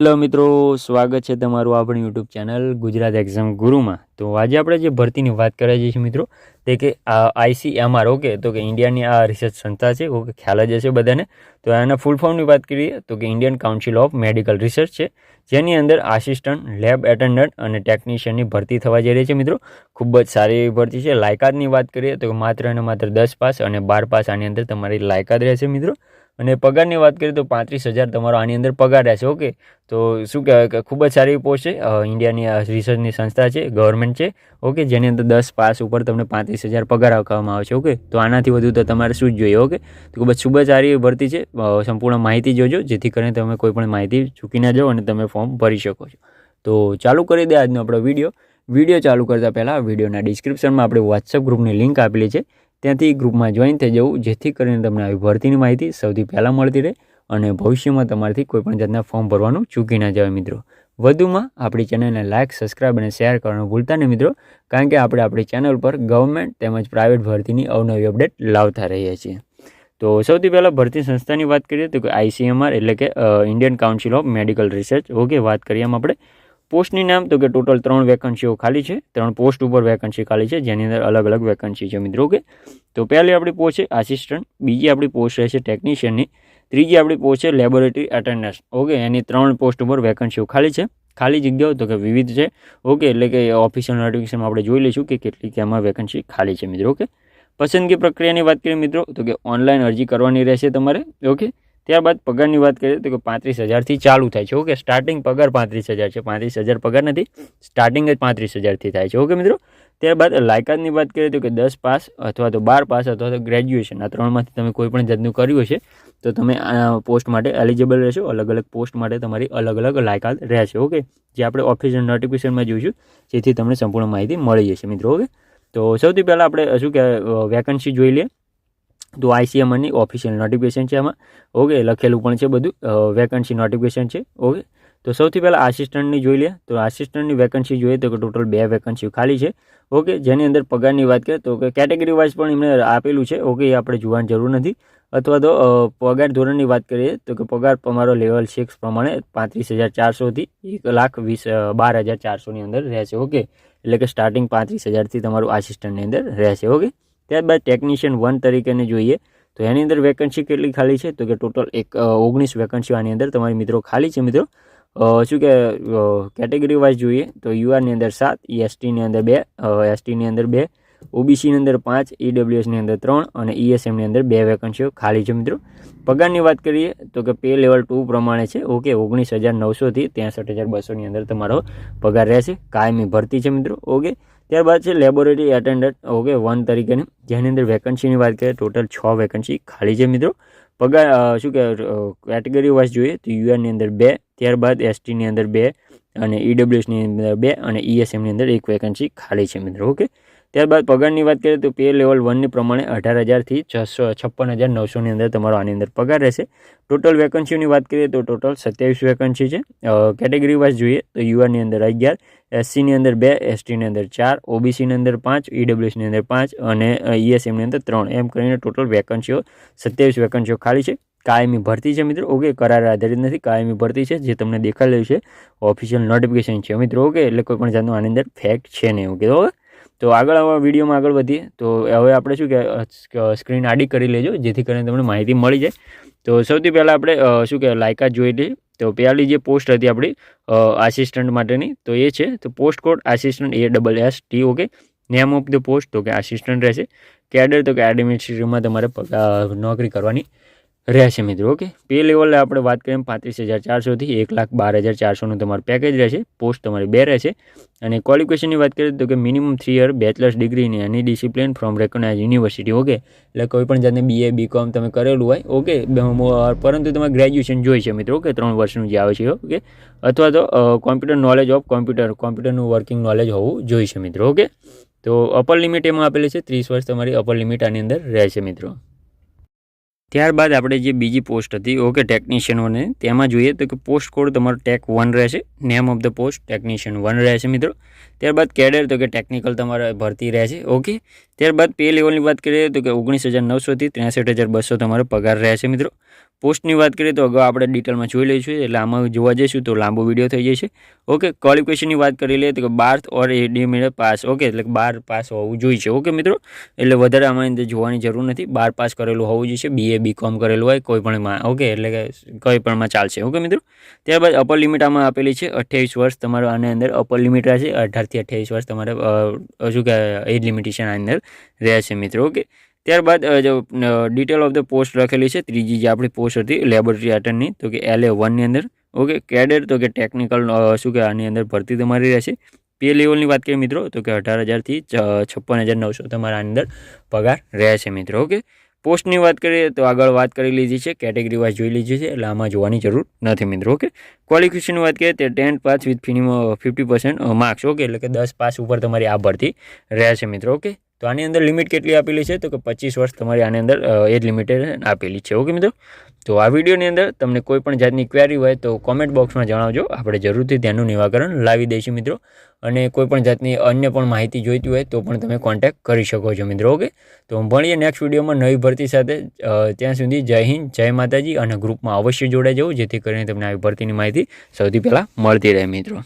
Hello મિત્રો, સ્વાગત છે તમારું આપણી યુટ્યુબ ચેનલ ગુજરાત એક્ઝામ ગુરુમાં. તો આજે આપણે જે ભરતીની વાત કરીએ છીએ મિત્રો, તે કે આઈસીએમઆર ઓકે? તો કે ઇન્ડિયાની આ રિસર્ચ સંસ્થા છે, ઓકે, ખ્યાલ જ હશે બધાને. તો એના ફૂલ ફોર્મની વાત કરીએ, તો કે Indian council of medical research છે, જેની અંદર આસિસ્ટન્ટ લેબ એટેન્ડન્ટ અને ટેકનિશિયનની ભરતી થવા જઈ રહી છે મિત્રો. ખૂબ જ સારી એવી ભરતી છે. લાયકાતની વાત કરીએ, તો માત્ર અને માત્ર દસ પાસ અને બાર પાસ આની અંદર તમારી લાયકાત રહેશે મિત્રો. અને પગારની વાત કરીએ તો પાંત્રીસ હજાર તમારો આની અંદર પગાર રહેશે, ઓકે? તો શું કહેવાય કે ખૂબ જ સારી પોસ્ટ છે. ઇન્ડિયાની રિસર્ચની સંસ્થા છે ગવર્મેન્ટ છે, ઓકે? જેની અંદર દસ પાસ ઉપર તમને પાંત્રીસ હજાર પગાર આપવામાં આવે છે ઓકે? તો આનાથી વધુ તો તમારે શું જ જોઈએ, ઓકે? તો ખૂબ જ ખૂબ જ સારી ભરતી છે. સંપૂર્ણ માહિતી જોજો, જેથી કરીને તમે કોઈ પણ માહિતી ચૂકી ના જાઓ અને તમે ફોર્મ ભરી શકો છો. તો ચાલુ કરી દે આજનો આપણો વીડિયો વીડિયો ચાલુ કરતાં પહેલાં વિડીયોના ડિસ્ક્રિપ્શનમાં આપણે વોટ્સઅપ ગ્રુપની લિંક આપેલી છે. ત્યાંથી ગ્રુપમાં જોઈન થઈ જવું, જેથી કરીને તમને આવી ભરતીની માહિતી સૌથી પહેલાં મળતી રહે અને ભવિષ્યમાં તમારાથી કોઈપણ જાતના ફોર્મ ભરવાનું ચૂકી ના જવાય મિત્રો. વધુમાં આપણી ચેનલને લાઇક સબસ્ક્રાઇબ અને શેર કરવાનું ભૂલતા નહીં મિત્રો, કારણ કે આપણે આપણી ચેનલ પર ગવર્મેન્ટ તેમજ પ્રાઇવેટ ભરતીની અવનવી અપડેટ લાવતા રહીએ છીએ. તો સૌથી પહેલાં ભરતી સંસ્થાની વાત કરીએ તો કે આઈસીએમઆર એટલે કે Indian council of medical research okay વાત કરીએ એમ આપણે. પોસ્ટની નામ? તો કે ટોટલ ત્રણ વેકન્સીઓ ખાલી છે. ત્રણ પોસ્ટ ઉપર વેકન્સી ખાલી છે. જેની અંદર અલગ અલગ વેકન્સી છે મિત્રો ઓકે તો પહેલી આપણી પોસ્ટ છે આસિસ્ટન્ટ બીજી આપણી પોસ્ટ રહેશે ટેકનિશિયનની ત્રીજી આપણી પોસ્ટ છે લેબોરેટરી એટેન્ડન્સ ઓકે એની ત્રણ પોસ્ટ ઉપર વેકન્સીઓ ખાલી છે. ખાલી જગ્યાઓ તો કે વિવિધ છે ઓકે એટલે કે ઓફિશિયલ નોટિફિકેશનમાં આપણે જોઈ લઈશું કે કેટલી કે એમાં વેકન્સી ખાલી છે મિત્રો ઓકે પસંદગી પ્રક્રિયાની વાત કરીએ મિત્રો, તો કે ઓનલાઈન અરજી કરવાની રહેશે તમારે ઓકે ત્યારબાદ પગારની વાત કરીએ તો કે પાંત્રીસ હજારથી ચાલુ થાય છે. ઓકે સ્ટાર્ટિંગ પગાર પાંત્રીસ હજાર છે. પાંત્રીસ હજાર પગાર નથી સ્ટાર્ટિંગ જ પાંત્રીસ હજારથી થાય છે. ઓકે મિત્રો, ત્યારબાદ લાયકાતની વાત કરીએ તો કે દસ પાસ અથવા તો બાર પાસ અથવા તો ગ્રેજ્યુએશન આ ત્રણમાંથી તમે કોઈ પણ જાતનું કર્યું હશે, તો તમે પોસ્ટ માટે એલિજિબલ રહેશો. અલગ અલગ પોસ્ટ માટે તમારી અલગ અલગ લાયકાત રહેશે. ઓકે, જે આપણે ઓફિશિયલ નોટિફિકેશનમાં જોઈશું, જેથી તમને સંપૂર્ણ માહિતી મળી જશે મિત્રો. ઓકે, તો સૌથી પહેલાં આપણે શું કહેવાય વેકન્સી જોઈ લઈએ. તો આઈસીએમઆરની ઓફિશિયલ નોટિફિકેશન છે આમાં. ઓકે લખેલું પણ છે બધું. વેકન્સી નોટિફિકેશન છે. ઓકે તો સૌથી પહેલાં આસિસ્ટન્ટની જોઈ લે. તો આસિસ્ટન્ટની વેકન્સી જોઈએ તો કે ટોટલ બે વેકન્સીઓ ખાલી છે. ઓકે જેની અંદર પગારની વાત કરીએ તો કે કેટેગરી વાઇઝ પણ એમને આપેલું છે. ઓકે એ આપણે જોવાની જરૂર નથી. અથવા તો પગાર ધોરણની વાત કરીએ તો કે પગાર તમારો લેવલ સિક્સ પ્રમાણે પાંત્રીસ હજાર ચારસોથી એક લાખ વીસ બાર હજાર ચારસોની અંદર રહેશે. ઓકે એટલે કે સ્ટાર્ટિંગ પાંત્રીસ હજારથી તમારું આસિસ્ટન્ટની અંદર રહેશે. ઓકે ત્યારબાદ ટેકનિશિયન વન તરીકેને જોઈએ, તો એની અંદર વેકન્સી કેટલી ખાલી છે? તો કે ટોટલ એક ઓગણીસ વેકન્સીઓ આની અંદર તમારી મિત્રો ખાલી છે મિત્રો. શું કે કેટેગરી વાઇઝ જોઈએ, તો યુઆરની અંદર સાત એસટીની અંદર બે એસટીની અંદર બે ઓબીસીની અંદર પાંચ ઈડબ્લ્યુએસની અંદર ત્રણ અને ઈએસએમની અંદર બે વેકન્સીઓ ખાલી છે મિત્રો. પગારની વાત કરીએ, તો કે પે લેવલ ટુ પ્રમાણે છે ઓકે ઓગણીસ હજાર નવસોથી ત્રેસઠ હજાર બસોની અંદર તમારો પગાર રહેશે, કાયમી ભરતી છે મિત્રો ઓકે ત્યારબાદ છે લેબોરેટરી એટેન્ડન્ટ ઓકે વન તરીકેની, જેની અંદર વેકન્સીની વાત કરીએ ટોટલ છ વેકન્સી ખાલી છે મિત્રો. પગાર શું કે કેટેગરી વાઇઝ જોઈએ તો યુઆરની અંદર બે, ત્યારબાદ એસટીની અંદર બે અને ઈડબ્લ્યુએસની અંદર બે અને ઈએસએમની અંદર એક વેકન્સી ખાલી છે મિત્રો ઓકે ત્યારબાદ પગારની વાત કરીએ તો પે લેવલ વનની પ્રમાણે અઢાર હજારથી છસો, છપ્પન હજાર નવસોની અંદર તમારો આની અંદર પગાર રહેશે. ટોટલ વેકન્સીઓની વાત કરીએ તો ટોટલ સત્યાવીસ વેકન્સી છે. કેટેગરી વાઇઝ જોઈએ તો યુઆરની અંદર અગિયાર એસસીની અંદર બે એસટીની અંદર ચાર ઓબીસીની અંદર પાંચ ઈડબ્લ્યુએસની અંદર પાંચ અને ઈએસએમની અંદર ત્રણ. એમ કરીને ટોટલ વેકન્સીઓ સત્યાવીસ વેકન્સીઓ ખાલી છે. કાયમી ભરતી છે મિત્રો. ઓકે, કરાર આધારિત નથી. કાયમી ભરતી છે. જે તમને દેખાડેલું છે ઓફિશિયલ નોટિફિકેશન છે. મિત્રો, ઓકે, એટલે કોઈ પણ જાતનું આની અંદર ફેક્ટ છે નહીં. ઓકે ઓકે તો આગળ આવા વિડીયોમાં આગળ વધીએ. તો હવે આપણે શું કે સ્ક્રીન આડી કરી લેજો, જેથી કરીને તમને માહિતી મળી જાય. તો સૌથી પહેલાં આપણે શું કે, લાયકાત જોઈ લઈએ. તો પહેલી જે પોસ્ટ હતી આપણી આસિસ્ટન્ટ માટેની, તો એ છે. તો post code assistant A double S T okay name of the post તો કે આસિસ્ટન્ટ રહેશે. કેડર તો કે એડમિનિસ્ટ્રેટિવમાં તમારે નોકરી કરવાની. રહેશે મિત્રો ઓકે પે લેવલે આપણે વાત કરીએ પાંત્રીસ હજાર ચારસોથી એક લાખ બાર હજાર ચારસોનું તમારું પેકેજ રહેશે. પોસ્ટ તમારી બે રહેશે. અને ક્વોલિફિકેશનની વાત કરીએ તો કે મિનિમમ થ્રી યર બેચલર્સ ડિગ્રીની any discipline from recognise university okay એટલે કોઈ પણ જાતની બીએ બીકોમ તમે કરેલું હોય ઓકે પરંતુ તમારે ગ્રેજ્યુએશન જોઈ છે મિત્રો ઓકે ત્રણ વર્ષનું જે આવે છે ઓકે અથવા તો કોમ્પ્યુટર નોલેજ ઓફ કોમ્પ્યુટર કોમ્પ્યુટરનું વર્કિંગ નોલેજ હોવું જોઈએ છે મિત્રો ઓકે તો અપર લિમિટ એમાં આપેલી છે, ત્રીસ વર્ષ તમારી અપર લિમિટ આની અંદર રહેશે મિત્રો. ત્યારબાદ આપણે જે બીજી પોસ્ટ હતી ઓકે ટેકનિશિયનોને તેમાં જોઈએ તો કે પોસ્ટ કોડ તમારો ટેક વન રહેશે name of the post technician one રહેશે મિત્રો. ત્યારબાદ કેડર તો કે ટેકનિકલ તમારે ભરતી રહેશે ઓકે ત્યારબાદ પે લેવલની વાત કરીએ તો કે ઓગણીસ હજાર નવસોથી ત્રેસઠ હજાર બસો તમારો પગાર રહેશે મિત્રો. પોસ્ટની વાત કરીએ તો અગાઉ આપણે ડિટેલમાં જોઈ લઈશું, એટલે આમાં જોવા જઈશું તો લાંબો વીડિયો થઈ જશે. ઓકે ક્વોલિફિકેશનની વાત કરી લઈએ તો કે બાર ઓર એડીમેડ પાસ. ઓકે એટલે બાર પાસ હોવું જોઈએ. છે ઓકે મિત્રો? એટલે વધારે આમાં અંદર જોવાની જરૂર નથી. બાર પાસ કરેલું હોવું જોઈએ. બીએ બી કોમ કરેલું હોય, કોઈ પણમાં ઓકે એટલે કે કોઈ પણમાં ચાલશે. ઓકે મિત્રો? ત્યારબાદ અપર લિમિટ આમાં આપેલી છે, અઠ્યાવીસ વર્ષ તમારો આની અંદર અપર લિમિટ રહેશે. અઢારથી અઠ્યાવીસ વર્ષ તમારે શું કહેવાય એજ લિમિટેશન આની અંદર રહેશે, મિત્રો. ઓકે ત્યારબાદ ડિટેલ ઓફ ધ પોસ્ટ લખેલી છે, ત્રીજી જે આપણી પોસ્ટ હતી લેબોરેટરી અટેન્ડની તો કે એલ એ વનની અંદર, ઓકે કેડર તો કે ટેકનિકલ શું કે આની અંદર ભરતી તમારી રહેશે. પે લેવલની વાત કરીએ મિત્રો, તો કે અઢાર હજારથી છપ્પન હજાર નવસો તમારા અંદર પગાર રહેશે મિત્રો, ઓકે. પોસ્ટની વાત કરીએ, તો આગળ વાત કરી લીધી છે કેટેગરી વાઇઝ જોઈ લીધી છે, એટલે આમાં જોવાની જરૂર નથી મિત્રો, ઓકે. ક્વોલિફિકેશનની વાત કરીએ, તો tenth pass with minimum fifty percent marks okay, એટલે કે દસ પાસ ઉપર તમારી આ ભરતી રહેશે મિત્રો, ઓકે. તો આની અંદર લિમિટ કેટલી આપેલી છે? તો કે પચીસ વર્ષ તમારી આની અંદર એજ લિમિટેડ આપેલી છે. ઓકે મિત્રો? તો આ વિડીયોની અંદર તમને કોઈ પણ જાતની ક્વેરી હોય તો કોમેન્ટ બોક્સમાં જણાવજો. આપણે જરૂરથી તેનું નિવાકરણ લાવી દઈશું મિત્રો. અને કોઈ પણ જાતની અન્ય પણ માહિતી જોઈતી હોય તો પણ તમે કોન્ટેક્ટ કરી શકો છો મિત્રો. ઓકે? તો ભણીએ નેક્સ્ટ વિડીયોમાં નવી ભરતી સાથે. ત્યાં સુધી જય હિન્દ, જય માતાજી અને ગ્રુપમાં અવશ્ય જોડાઈ જવું, જેથી કરીને તમને આવી ભરતીની માહિતી સૌથી પહેલાં મળતી રહે મિત્રો.